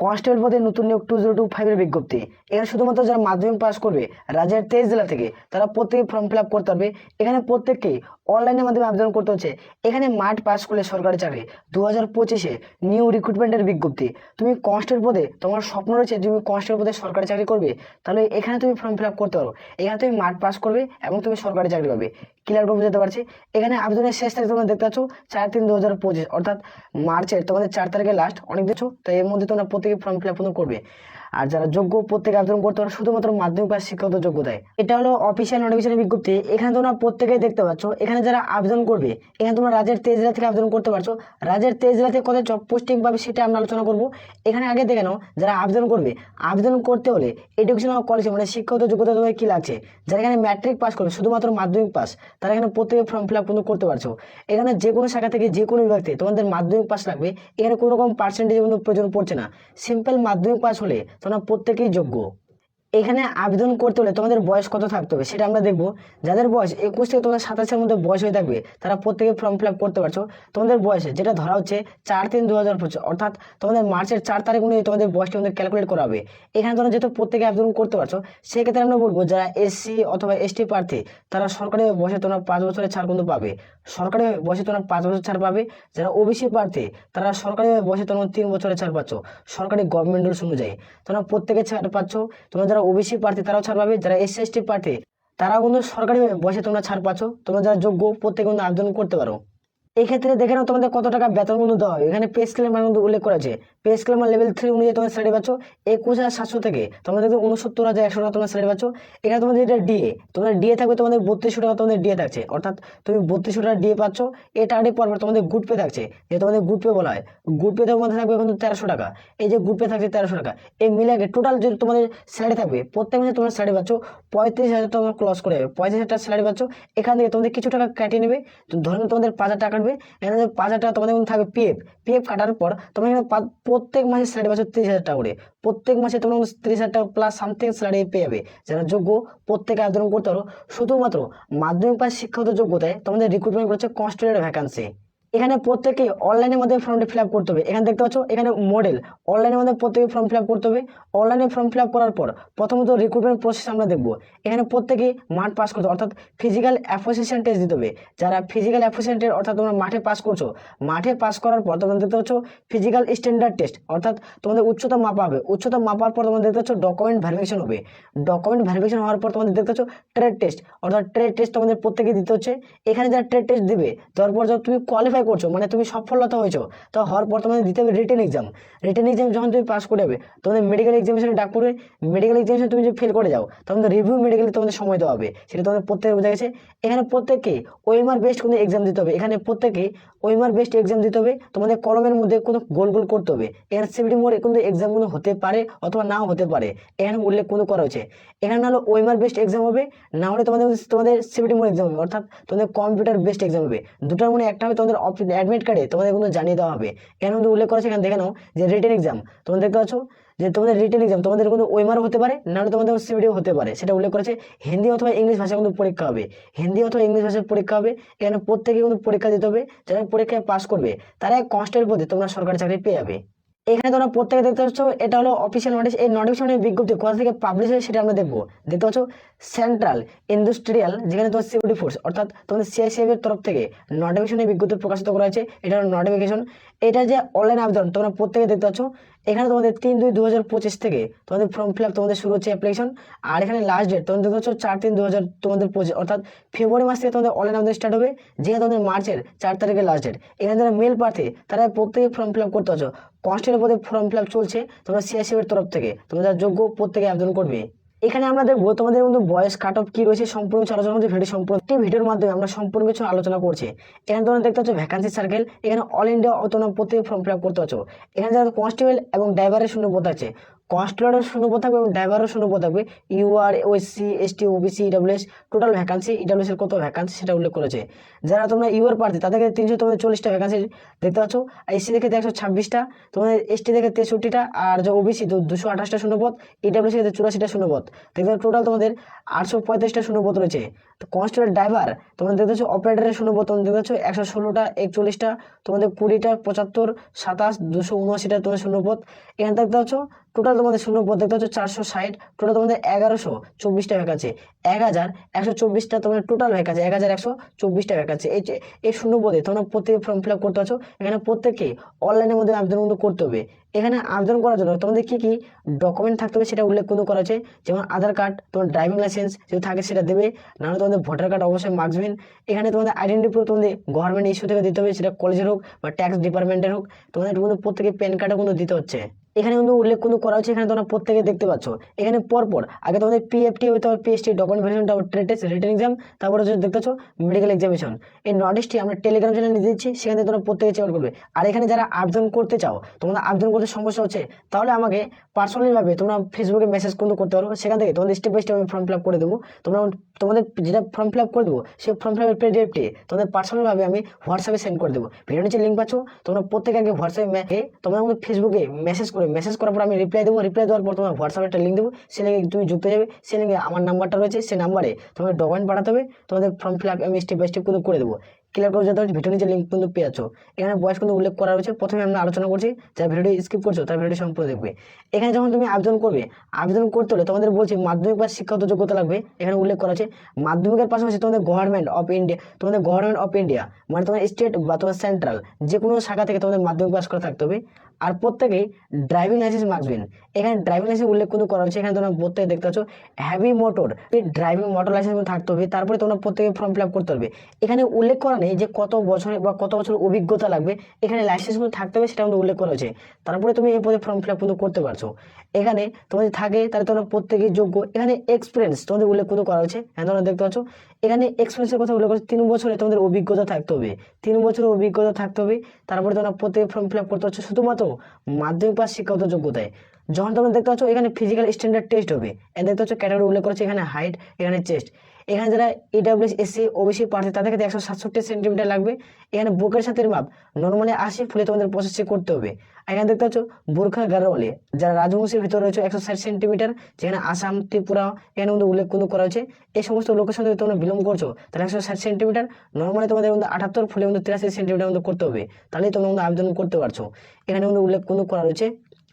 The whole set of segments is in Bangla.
কনস্টেবল পদে নতুন নিয়োগ টু জিরো টু ফাইভের বিজ্ঞপ্তি। এখানে শুধুমাত্র যারা মাধ্যমিক পাস করবে, রাজ্যের তেইশ জেলা থেকে, তারা প্রত্যেকে ফর্ম ফিল আপ করতে পারবে। এখানে প্রত্যেককেই অনলাইনের মাধ্যমে আবেদন করতে হচ্ছে। এখানে মাঠ পাস করলে সরকারি চাকরি। দু হাজার পঁচিশে নিউ রিক্রুটমেন্টের বিজ্ঞপ্তি। তুমি কনস্টেবল পদে তোমার স্বপ্ন রয়েছে তুমি কনস্টেবল পদে সরকারি চাকরি করবে, তাহলে এখানে তুমি ফর্ম ফিল আপ করতে পারো। এখানে তুমি মাঠ পাস করবে এবং তুমি সরকারি চাকরি পাবে। ক্লিয়ার করে বুঝতে পারছি? এখানে আবেদনের শেষ তারিখ তোমরা দেখতে পাচ্ছ, চার তিন দু হাজার পঁচিশ, অর্থাৎ মার্চের, তোমাদের চার তারিখে লাস্ট অনেক দেখছ, তাই এর মধ্যে তোমরা প্রত্যেকে ফর্ম ফিল আপ করবে। আর যারা যোগ্য প্রত্যেকে আবেদন করতে পারে, শুধুমাত্র মাধ্যমিক পাস শিক্ষাগত যোগ্যতায়। এটা হলো অফিসিয়াল নোটিফিকেশনের বিজ্ঞপ্তি। এখানে তোমরা প্রত্যেকেই দেখতে পাচ্ছ, এখানে যারা আবেদন করবে, এখানে তোমরা রাজ্যের তেইশ জেলা থেকে আবেদন করতে পারছ। রাজ্যের তেইশ জেলা থেকে কত জব পোস্টিং পাবে সেটা আমরা আলোচনা করব। এখানে আগে দেখে নাও, যারা আবেদন করবে, আবেদন করতে হলে এডুকেশনাল কলেজে মানে শিক্ষাগত যোগ্যতা তোমার কি লাগছে? যারা এখানে ম্যাট্রিক পাস করবে, শুধুমাত্র মাধ্যমিক পাস তারা এখানে প্রত্যেকে ফর্ম ফিল আপ কিন্তু করতে পারছ। এখানে যে কোনো শাখা থেকে যে কোনো বিভাগ থেকে তোমাদের মাধ্যমিক পাস লাগবে। এখানে কোনো রকম পার্সেন্টেজ কিন্তু প্রয়োজন পড়ছে না। সিম্পল মাধ্যমিক পাস হলে তোমরা প্রত্যেকেই যোগ্য। এখানে আবেদন করতে হলে তোমাদের বয়স কত থাকতে হবে সেটা আমরা দেখব। যাদের বয়স একুশ থেকে তোমাদের সাতাশের মধ্যে বয়স হয়ে থাকবে তারা প্রত্যেকে ফর্ম ফিল করতে পারছ। তোমাদের বয়সে যেটা ধরা হচ্ছে চার তিন দু হাজার অর্থাৎ তোমাদের মার্চের চার তারিখ অনুযায়ী তোমাদের বয়সটা তোমাদের ক্যালকুলেট করা হবে। এখানে তোমরা যেহেতু প্রত্যেকে আবেদন করতে পারছ সেক্ষেত্রে আমরা বলব যারা এসসি অথবা এসটি প্রার্থী তারা সরকারি বয়সে তোমরা পাঁচ বছরের ছাড় কিন্তু পাবে। সরকারি বয়সে তোমরা পাঁচ বছর ছাড় পাবে। যারা ওবিসি প্রার্থী, তারা সরকারি বয়সে তোমরা তিন বছরে ছাড় পাচ্ছ। সরকারি গভর্নমেন্ট রুলস অনুযায়ী। তোমরা প্রত্যেকে ছাড় পাচ্ছ। তোমরা যারা ওবিসি প্রার্থী, তারাও ছাড় পাবে। যারা এসসি এসটি প্রার্থী, তারাও কিন্তু সরকারি বয়সে তোমরা ছাড় পাচ্ছ। তোমরা যারা যোগ্য, প্রত্যেকে কিন্তু আবেদন করতে পারো। এই ক্ষেত্রে দেখে নাও তোমাদের কত টাকা বেতন কিন্তু দেওয়া হয়। এখানে পে স্কেলের মান কিন্তু উল্লেখ করেছে পে স্কেল লেভেল থ্রি অনুযায়ী তোমার স্যালারি পাচ্ছ একুশ হাজার সাতশো থেকে। তোমরা দেখবে উনসত্তর হাজার একশো টাকা তোমার স্যালারি পাচ্ছ। এখানে তোমাদের যেটা ডিএ তোমাদের ডিএ থাকবে তোমাদের বত্রিশশো টাকা তোমাদের ডিএ থাকছে। অর্থাৎ তুমি বত্রিশশো টাকা ডিএ পাচ্ছ এটা আগে পর তোমাদের গুড পে থাকছে। যে তোমাদের গুড পে বলা হয়। গুড পে তোমাদের থাকবে কিন্তু তেরোশো টাকা। এই যে গুড পে থাকছে তেরোশো টাকা। এই মিলে টোটাল যে তোমাদের স্যালারি থাকবে, প্রত্যেক মাসে তোমার স্যালারি পাচ্ছ পঁয়ত্রিশ হাজার তোমার ক্লস করে যাবে। পঁয়ত্রিশ হাজার টাকা স্যালারি পাচ্ছ, এখান থেকে তোমাদের কিছু টাকা কেটে নেবে। ধরুন তোমাদের পাঁচ হাজার টাকা কাটবে এখানে পাঁচ হাজার টাকা তোমাদের থাকবে পিএফ পিএফ কাটার পর তোমার এখানে প্রত্যেক মাসে স্যালারি পাচ্ছ তিরিশ হাজার টাকা করে। প্রত্যেক মাসে তোমরা তিরিশ হাজার টাকা প্লাস সামথিং স্যালারি পেয়ে যাবে যারা যোগ্য প্রত্যেকে আবেদন করতে পারো। শুধুমাত্র মাধ্যমিক পাশ শিক্ষাগত যোগ্যতায় তোমাদের রিক্রুটমেন্ট করছে কনস্টেবলের ভ্যাকান্সি এখানে প্রত্যেকে অনলাইনের মধ্যে ফর্মটি ফিল করতে হবে। এখানে দেখতে পাচ্ছ, এখানে মডেল অনলাইনের মধ্যে প্রত্যেকে ফর্ম ফিল করতে হবে। অনলাইনে ফর্ম ফিল করার পর প্রথমত রিক্রুটমেন্ট প্রসেস আমরা দেখব। এখানে প্রত্যেকে মাঠ পাস করতে অর্থাৎ ফিজিক্যাল অ্যাফোসিয়েশন টেস্ট দিতে হবে। যারা ফিজিক্যাল অ্যাফোসিয়েশন অর্থাৎ তোমরা মাঠে পাস করছ, মাঠে পাস করার পর তোমরা দেখতে পাচ্ছ ফিজিক্যাল স্ট্যান্ডার্ড টেস্ট অর্থাৎ তোমাদের উচ্চতা মাপা হবে। উচ্চতা মাপার পর তোমরা দেখতে পাচ্ছ ডকুমেন্ট ভেরিফিকেশন হবে। ডকুমেন্ট ভেরিফিকেশন হওয়ার পর তোমাদের দেখতে পাচ্ছ ট্রেড টেস্ট অর্থাৎ ট্রেড টেস্ট তোমাদের প্রত্যেকে দিতে হচ্ছে। এখানে যারা ট্রেড টেস্ট দিবে তারপর তুমি কোয়ালিফাই করছ মানে তুমি সফলতা হয়েছো, তো হওয়ার পর তোমাদের দিতে হবে রিটেন এক্সাম রিটেন এক্সাম যখন তুমি পাস করে যাবে, তোমাদের মেডিকেল এক্সামিনেশনে ডাক পড়বে মেডিকেল এক্সামিনেশন তুমি যদি ফেল করে যাও, তখন রিভিউ মেডিকেলে তোমাদের সময় দেওয়া হবে, সেটা তোমাদের প্রত্যেকে বোঝা গেছে। এখানে প্রত্যেককে ওয়েমার বেস্ট কোনো এক্সাম দিতে হবে। এখানে প্রত্যেকে ওয়েমার বেস্ট এক্সাম দিতে হবে। তোমাদের কলমের মধ্যে কোনো গোল গোল করতে হবে। এখানে সিবিটি মোড়ে কিন্তু এক্সামগুলো হতে পারে অথবা নাও হতে পারে। এখানে উল্লেখ কোনো করা হয়েছে। এখানে হলো ওয়েমার বেস্ট এক্সাম হবে, না হলে তোমাদের তোমাদের সিবিটি মোড় এক্সাম হবে। অর্থাৎ তোমাদের কম্পিউটার বেস্ট এক্সাম হবে। দুটার মধ্যে একটা হবে তোমাদের অফিস অ্যাডমিট কার্ডে তোমাদের কিন্তু জানিয়ে দেওয়া হবে। এখানে কিন্তু উল্লেখ করেছে এখানে দেখে নাও যে রিটেন এক্সাম তোমরা দেখতে পাচ্ছ? যে তোমাদের রিটেন এক্সাম তোমাদের কোনো ওয়েমার হতে পারে নাহলে তোমাদের সিবিডিও হতে পারে। সেটা উল্লেখ করেছে হিন্দি অথবা ইংলিশ ভাষা কিন্তু পরীক্ষা হবে। হিন্দি অথবা ইংলিশ ভাষায় পরীক্ষা হবে এখানে প্রত্যেকে কিন্তু পরীক্ষা দিতে হবে, যারা পরীক্ষায় পাস করবে, তারা কষ্টের পদে তোমরা সরকারি চাকরি পেয়ে যাবে। এখানে তোমরা প্রত্যেকে দেখতে পাচ্ছ এটা হলো অফিসিয়াল নোটিশ এই নোটিফিকেশনের বিজ্ঞপ্তি কোথা থেকে পাবলিশ হয় সেটা আমরা দেখব। দেখতে পাচ্ছ সেন্ট্রাল ইন্ডাস্ট্রিয়াল যেখানে তোমার সিকিউরিটি ফোর্স অর্থাৎ তোমাদের সিআইসিএফ এর তরফ থেকে নোটিফিকেশনের বিজ্ঞপ্তি প্রকাশিত করা হয়েছে এটা হলো নোটিফিকেশন এটা যে অনলাইন আবেদন তোমরা প্রত্যেকে দেখতে পাচ্ছ এখানে তোমাদের তিন দুই দু হাজার পঁচিশ থেকে তোমাদের ফর্ম ফিল আপ তোমাদের শুরু হচ্ছে অ্যাপ্লিকেশন আর এখানে লাস্ট ডেট তোমাদের দেখতে পাচ্ছ চার তিন দু হাজার তোমাদের পঁচিশ অর্থাৎ ফেব্রুয়ারি মাস থেকে তোমাদের অনলাইন আবেদন স্টার্ট হবে যেখানে তোমাদের মার্চের চার তারিখে লাস্ট ডেট এখানে যারা মেল প্রার্থী তারা প্রত্যেকে ফর্ম ফিল আপ করতে পারছ। কনস্টেবল পদে ফর্ম ফিল চলছে, তোমরা সিআইসিএফ এর তরফ থেকে। তোমরা যারা যোগ্য প্রত্যেকে আবেদন করবে। এখানে আমরা দেখব তোমাদের মধ্যে বয়স কাট অফ কি রয়েছে, সম্পূর্ণ কিছু আলোচনা ভিডিও সম্পূর্ণ। একটি ভিডিওর মাধ্যমে আমরা সম্পূর্ণ কিছু আলোচনা করছি। এখানে তোমরা দেখতে পাচ্ছ ভ্যাকান্সি সার্কেল এখানে অল ইন্ডিয়া তোমরা প্রত্যেকে ফর্ম ফিল করতে পারছ এখানে যারা কনস্টেবল এবং ড্রাইভারের শূন্য পদ আছে। কনস্টেলরও শূন্য পদ থাকবে এবং ড্রাইভারও শূন্য পদ থাকবে। UR OSC ST OBC EWS total vacancy EWS এর কত ভ্যাকান্সি সেটা উল্লেখ করেছে। যারা তোমরা ইউআর প্রার্থী তাদেরকে তিনশো তোমাদের চল্লিশটা ভ্যাকান্সি দেখতে পাচ্ছ। এসসি দেখে একশো ছাব্বিশটা, তোমাদের এসটি দেখে তেষট্টিটা, আর যে ওবিসি দুশো আঠাশটা শূন্যপদ ইডাব্লিউসি দেখে চুরাশিটা শূন্যপদ দেখতে টোটাল তোমাদের আটশো পঁয়ত্রিশটা শূন্যপদ রয়েছে। তো কনস্টেবল ড্রাইভার তোমাদের দেখতে পাচ্ছ অপারেটরের শূন্যপদ তোমাদের দেখতে পাচ্ছ, একশো ষোলোটা, একচল্লিশটা, তোমাদের কুড়িটা, পঁচাত্তর, সাতাশ, দুশো উনআশিটা তোমাদের শূন্যপদ এখানে দেখতে পাচ্ছ টোটাল তোমাদের শূন্য পদ দেখতে পাচ্ছ চারশো ষাট টোটাল তোমাদের এগারোশো চব্বিশটা ভ্যাকান্সি এক হাজার একশো চব্বিশটা তোমাদের টোটাল ভ্যাকান্সি এক হাজার একশো চব্বিশটা ভ্যাকান্সি এই এই শূন্য পদে তোমরা প্রত্যেকে ফর্ম ফিল আপ করতে পারছ এখানে প্রত্যেককে অনলাইনের মধ্যে আবেদন কিন্তু করতে হবে। এখানে আবেদন করার জন্য তোমাদের কি কি ডকুমেন্ট থাকতে হবে সেটা উল্লেখ কিন্তু করা আছে। যেমন আধার কার্ড তোমার ড্রাইভিং লাইসেন্স যদি থাকে সেটা দেবে। নাহলে তোমাদের ভোটার কার্ড অবশ্যই মার্কসবেন এখানে তোমাদের আইডেন্টি প্রুফ তোমাদের গভর্নমেন্ট ইস্যু থেকে দিতে হবে। সেটা কলেজের হোক বা ট্যাক্স ডিপার্টমেন্টের হোক। তোমাদের কিন্তু প্রত্যেকে প্যান কার্ডও কিন্তু দিতে হচ্ছে। এখানে কিন্তু উল্লেখ কিন্তু করা হচ্ছে এখানে তোমরা প্রত্যেকে দেখতে পাচ্ছ। এখানে পরপর, আগে তোমাদের পিএফটি হবে পিএসটি ডকুমেন্ট ভেরিফিকেশন তারপর রিটেন এক্সাম তারপরে হচ্ছে দেখতে পাচ্ছ মেডিকেল এক্সামিনেশন এই নোটিশটি আমরা টেলিগ্রাম চ্যানেলে দিচ্ছি, সেখান তোমরা প্রত্যেকে চেক করবে। আর এখানে যারা আবেদন করতে চাও তোমরা আবেদন করতে সমস্যা হচ্ছে, তাহলে আমাকে পার্সোনালিভাবে তোমরা ফেসবুকে মেসেজ কিন্তু করতে পারো। সেখান থেকে তোমাদের স্টেপ বাই স্টেপ আমি ফর্ম ফিল আপ করে দেবো। তোমরা তোমাদের যেটা ফর্ম ফিল আপ করে দেবো, সেই ফর্ম ফিল আপের পিডিএফটি তোমাদের পার্সোনালভাবে আমি হোয়াটসঅ্যাপে সেন্ড করে দেবো। ভিডিও নিচে লিঙ্ক পাচ্ছ, তোমরা প্রত্যেকে আগে হোয়াটসঅ্যাপে তোমরা আমাদের ফেসবুকে মেসেজ করে মেসেজ করার পর আমি রিপ্লাই দেবো রিপ্লাই দেওয়ার পর তোমার হোয়াটসঅ্যাপে একটা লিঙ্ক দেবো, সেই লিঙ্কে তুমি যুক্ত যাবে, সেই লিঙ্কে আমার নাম্বারটা রয়েছে সে নাম্বারে তোমাকে ডকুমেন্ট পাঠাতে হবে, তোমাদের ফর্ম ফিল আপ আমি স্টেপ বাই স্টেপ কিন্তু করে দেবো। ক্লিয়ার করে যাতে ভিডিও নিচে লিঙ্ক কিন্তু পেয়ে যাচ্ছ। এখানে বয়স কিন্তু উল্লেখ করা রয়েছে, প্রথমে আমরা আলোচনা করছি যারা ভিডিওটি স্কিপ করছ, তার ভিডিওটি সম্পূর্ণ দেখবে। এখানে যখন তুমি আবেদন করবে, আবেদন করতে হলে তোমাদের বলছি মাধ্যমিক বা শিক্ষাগত যোগ্যতা লাগবে, এখানে উল্লেখ করা আছে, মাধ্যমিকের পাশাপাশি তোমাদের গভর্নমেন্ট অফ ইন্ডিয়া তোমাদের গভর্নমেন্ট অফ ইন্ডিয়া মানে তোমার স্টেট বা তোমার সেন্ট্রাল যে কোনো শাখা থেকে তোমাদের মাধ্যমিক পাস করা থাকতে হবে। আর প্রত্যেকেই ড্রাইভিং লাইসেন্স মাগবেন। এখানে ড্রাইভিং লাইসেন্স উল্লেখ কিন্তু করা হচ্ছে এখানে তোমরা প্রত্যেকে দেখতে পাচ্ছ হ্যাভি মোটর এই ড্রাইভিং মোটর লাইসেন্স থাকতে হবে। তারপরে তোমরা প্রত্যেকে ফর্ম ফিল আপ করতে হবে। এখানে উল্লেখ করা নেই যে কত বছরে বা কত বছর অভিজ্ঞতা লাগবে। এখানে লাইসেন্সগুলো থাকতে হবে, সেটা কিন্তু উল্লেখ করা হয়েছে। তারপরে তুমি এই পদে ফর্ম ফিল আপ কিন্তু করতে পারছ। এখানে তোমাদের থাকে, তাহলে তোমরা প্রত্যেকেই যোগ্য। এখানে এক্সপিরিয়েন্স তোমাদের উল্লেখ কিন্তু করা হয়েছে। হ্যাঁ তোমরা দেখতে পাচ্ছ, এখানে এক্সপিরিয়েন্সের কথা উল্লেখ করছে তিন বছরে তোমাদের অভিজ্ঞতা থাকতে হবে। তিন বছরের অভিজ্ঞতা থাকতে হবে। তারপরে তোমরা প্রত্যেকে ফর্ম ফিল আপ করতে পারছ। শুধুমাত্র মাধ্যমিক পাস শিক্ষাগত যোগ্যতায় যখন তোমরা দেখতে পাচ্ছ, এখানে ফিজিক্যাল স্ট্যান্ডার্ড টেস্ট হবে। দেখতে পাচ্ছ ক্যাটাগরি উল্লেখ করেছে, এখানে হাইট এখানে চেস্ট এখানে যারা ইডাব্লিউএস এসসি ওবিসি প্রার্থী তাদের ক্ষেত্রে একশো সাতষট্টি সেন্টিমিটার লাগবে। এখানে বুকের সাথে মাপ নর্মালি আশি, ফুলে তোমাদের প্রসেসিং করতে হবে। এখানে দেখতে পাচ্ছ, বোরখা গারোয়ালে, যারা রাজবংশের ভিতরে রয়েছে, একশো ষাট সেন্টিমিটার যেখানে আসাম, ত্রিপুরা, এখানে মধ্যে উল্লেখ কিন্তু করা হয়েছে। এই সমস্ত লোকের সাথে তোমরা বিলম্ব করছ, তাহলে একশো ষাট সেন্টিমিটার নর্মালি তোমাদের মধ্যে আটাত্তর, ফুলে মধ্যে তিরাশি সেন্টিমিটার মধ্যে করতে হবে। তাহলেই তোমরা মধ্যে আবেদন করতে পারছ। এখানে মধ্যে উল্লেখ কিন্তু করা রয়েছে।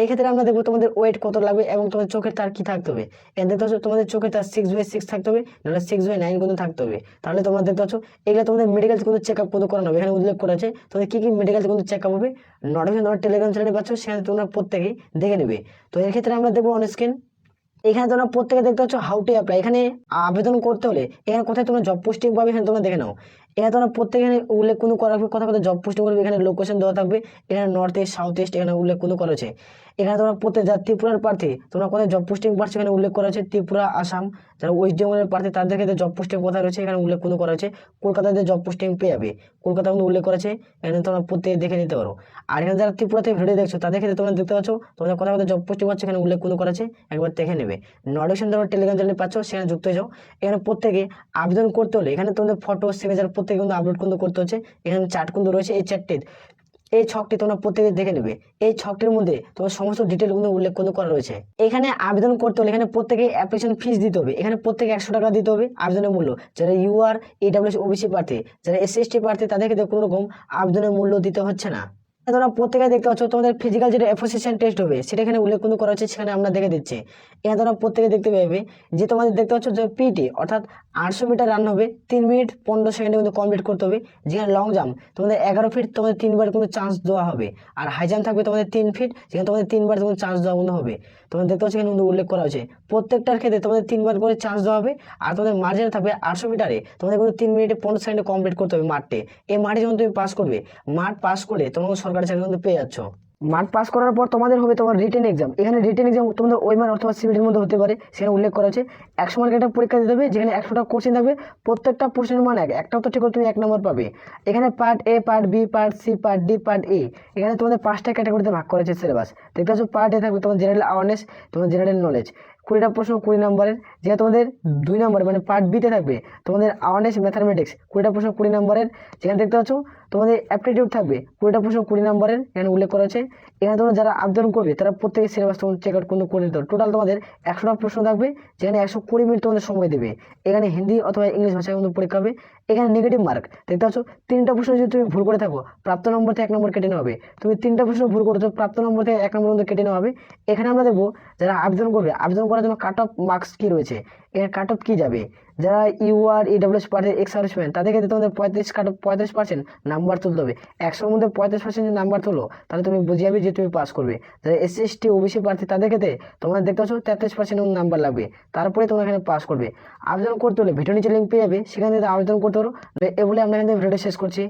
এই ক্ষেত্রে আমরা দেখব তোমাদের ওয়েট কত লাগবে এবং তোমাদের চোখের তার কি থাকতে হবে। দেখতে পাচ্ছ তোমাদের চোখের তার সিক্স বাই সিক্স থাকতে হবে, নাহলে সিক্স বাই নাইন কিন্তু থাকতে হবে। তাহলে তোমরা দেখতে পাচ্ছ, এগুলো তোমাদের মেডিকেল কিন্তু চেক আপ কিন্তু করানো হবে। এখানে উল্লেখ করা আছে, তোমাদের কি কি মেডিকেল কিন্তু চেক আপ হবে? নোটিফিকেশন তোমার টেলিগ্রাম চ্যানেলে পাচ্ছ সেখানে তোমরা প্রত্যেকেই দেখে নেবে। তো এর ক্ষেত্রে আমরা দেখব অন স্ক্রিন এখানে তোমরা প্রত্যেকে দেখতে পাচ্ছ হাউ টু অ্যাপ্লাই এখানে আবেদন করতে হলে এখানে কোথায় তোমরা জব পোস্টিং পাবে এখানে তোমরা দেখে নাও। এখানে তোমরা প্রত্যেকে এখানে উল্লেখ কোনো করা হবে কথা কথা জব পোস্টিং করবে। এখানে লোকেশন দেওয়া থাকবে। এখানে নর্থ ইস্ট সাউথ ইস্ট এখানে উল্লেখ কোনো করা হয়েছে এখানে তোমরা প্রত্যেক যারা ত্রিপুরার প্রার্থী, তোমরা কোথায় জব পোস্টিং পাচ্ছ এখানে উল্লেখ করা হয়েছে ত্রিপুরা, আসাম, যারা ওয়েস্ট বেঙ্গলের প্রার্থী, তাদের ক্ষেত্রে জব পোস্টিং কোথায় রয়েছে এখানে উল্লেখ কোনো করা হয়েছে কলকাতাতে জব পোস্টিং পেয়ে যাবে, কলকাতা কিন্তু উল্লেখ করা আছে, এখানে তোমরা প্রত্যেকে দেখে নিতে পারো। আর এখানে যারা ত্রিপুরা থেকে ভিডিও দেখছ, তাদের ক্ষেত্রে তোমরা দেখতে পাচ্ছ, তোমরা কোথায় কোথায় জব পোস্টিং পাচ্ছ এখানে উল্লেখ কোনো করা আছে, একবার দেখে নেবে। নোটিফিকেশন তোমরা টেলিগ্রাম চ্যানেলে পাচ্ছ, সেখানে যুক্ত হয়ে যাও। এখানে প্রত্যেকে আবেদন করতে হলে, এখানে তোমাদের ফটো সিগনেচার প্রত্যেকে কিন্তু আপলোড কিন্তু করতে হচ্ছে। এখানে চার্ট কিন্তু রয়েছে, এই চারটে এই ছকটি তোমরা প্রত্যেকে দেখে নেবে। এই ছকটির মধ্যে তোমার সমস্ত ডিটেল কিন্তু উল্লেখ কিন্তু করা রয়েছে। এখানে আবেদন করতে হলে এখানে প্রত্যেকে অ্যাপ্লিকেশন ফিস দিতে হবে। এখানে প্রত্যেকে একশো টাকা দিতে হবে আবেদনের মূল্য। যারা ইউআর এডাব্লিউএস ওবিসি প্রার্থী, যারা এসসি এসটি প্রার্থী, তাদেরকে কোনো রকম আবেদনের মূল্য দিতে হচ্ছে না। তোমরা প্রত্যেকে দেখতে পাচ্ছ, তোমাদের ফিজিক্যাল যেটা অ্যাসোসিয়েশন টেস্ট হবে, সেটা এখানে উল্লেখ কিন্তু করা হচ্ছে সেখানে আমরা দেখে দিচ্ছি। এখানে তোমরা প্রত্যেকে দেখতে পাবে যে তোমাদের দেখতে পাচ্ছ যে পিটি অর্থাৎ আটশো মিটার রান হবে, তিন মিনিট পনেরো সেকেন্ডে কিন্তু কমপ্লিট করতে হবে, যেখানে লং জাম্প তোমাদের এগারো ফিট তোমাদের তিনবার কিন্তু চান্স দেওয়া হবে। আর হাই জাম্প থাকবে তোমাদের তিন ফিট যেখানে তোমাদের তিনবার তোমাদের চান্স দেওয়া কিন্তু হবে। তোমাদের দেখতে পাচ্ছ এখানে কিন্তু উল্লেখ করা হয়েছে, প্রত্যেকটার ক্ষেত্রে তোমাদের তিনবার করে চান্স দেওয়া হবে, আর তোমাদের মার্জিনে থাকবে আটশো মিটারে, তোমাদের কিন্তু তিন মিনিটে পনেরো সেকেন্ডে কমপ্লিট করতে হবে মাঠে। এই মাঠে যখন তুমি পাস করবে, মাঠ পাস করে তোমাকে সরকারি চাকরি কিন্তু পেয়ে যাচ্ছ। মাঠ পাস করার পর তোমাদের হবে তোমার রিটেন এক্সাম এখানে রিটেন এক্সাম তোমাদের ওইমান অথবা সিভিলের মধ্যে হতে পারে, সেখানে উল্লেখ করা হচ্ছে একশো মার্কের একটা পরীক্ষা দিতে হবে, যেখানে একশোটা কোশ্চেন থাকবে। প্রত্যেকটা প্রশ্নের মান এক, একটাও তো ঠিক করে তুমি এক নম্বর পাবে। এখানে part A part B part C part D part A এখানে তোমাদের পাঁচটা ক্যাটাগরিতে ভাগ করা হচ্ছে সিলেবাস দেখতে পাচ্ছ পার্ট এ থাকবে তোমার জেনারেল অ্যাওয়ারনেস তোমার জেনারেল নলেজ কুড়িটা প্রশ্ন কুড়ি নম্বরের, যেটা তোমাদের দুই নম্বরে মানে পার্ট বিতে থাকবে। তোমাদের আওয়ারনেস ম্যাথামেটিক্স কুড়িটা প্রশ্ন কুড়ি নম্বরের, যেখানে দেখতে পাচ্ছ তোমাদের অ্যাপটিটিউড থাকবে। কুড়িটা প্রশ্ন কুড়ি নম্বরের, এখানে উল্লেখ করা আছে। এখানে তোমরা যারা আবেদন করবে, তারা প্রত্যেকে সিলেবাস তোমার চেক আউট কিন্তু করে নিতে টোটাল তোমাদের একশোটা প্রশ্ন থাকবে, যেখানে একশো কুড়ি মিনিট তোমাদের সময় দেবে। এখানে হিন্দি অথবা ইংলিশ ভাষায় কিন্তু পরীক্ষা হবে। এখানে নেগেটিভ মার্ক দেখতে পাচ্ছ তিনটা প্রশ্ন যদি তুমি ভুল করে থাকো, প্রাপ্ত নম্বর থেকে এক নম্বর কেটে নেওয়া হবে। তুমি তিনটা প্রশ্ন ভুল করেছ, প্রাপ্ত নম্বর থেকে এক নম্বর কেটে নেওয়া হবে। এখানে আমরা দেখব, যারা আবেদন করবে আবেদন করার জন্য কাট অফ মার্কস কী রয়েছে? এখানে কাট অফ কী যাবে? যারা ইউআর ইডব্লিউএস পার্টি এক্স সার্ভিসম্যান তাদের ক্ষেত্রে তোমাদের পঁয়ত্রিশ কাট অফ পঁয়ত্রিশ পার্সেন্ট নাম্বার তুলতে হবে। একশোর মধ্যে পঁয়ত্রিশ পার্সেন্ট নাম্বার তোলো, তাহলে তুমি বুঝে যাবে যে তুমি পাস করবে। যারা এসসি এসটি ওবিসি প্রার্থী, তাদের ক্ষেত্রে তোমরা দেখতে পাচ্ছ তেত্রিশ পার্সেন্ট নাম্বার লাগবে। তারপরে তোমরা এখানে পাস করবে। আবেদন করতে হলে ভিডিও নিচে লিঙ্ক পেয়ে যাবে, সেখান থেকে আবেদন করতে পারো। এ বলে আমরা এখানে ভিডিওটা শেষ করছি।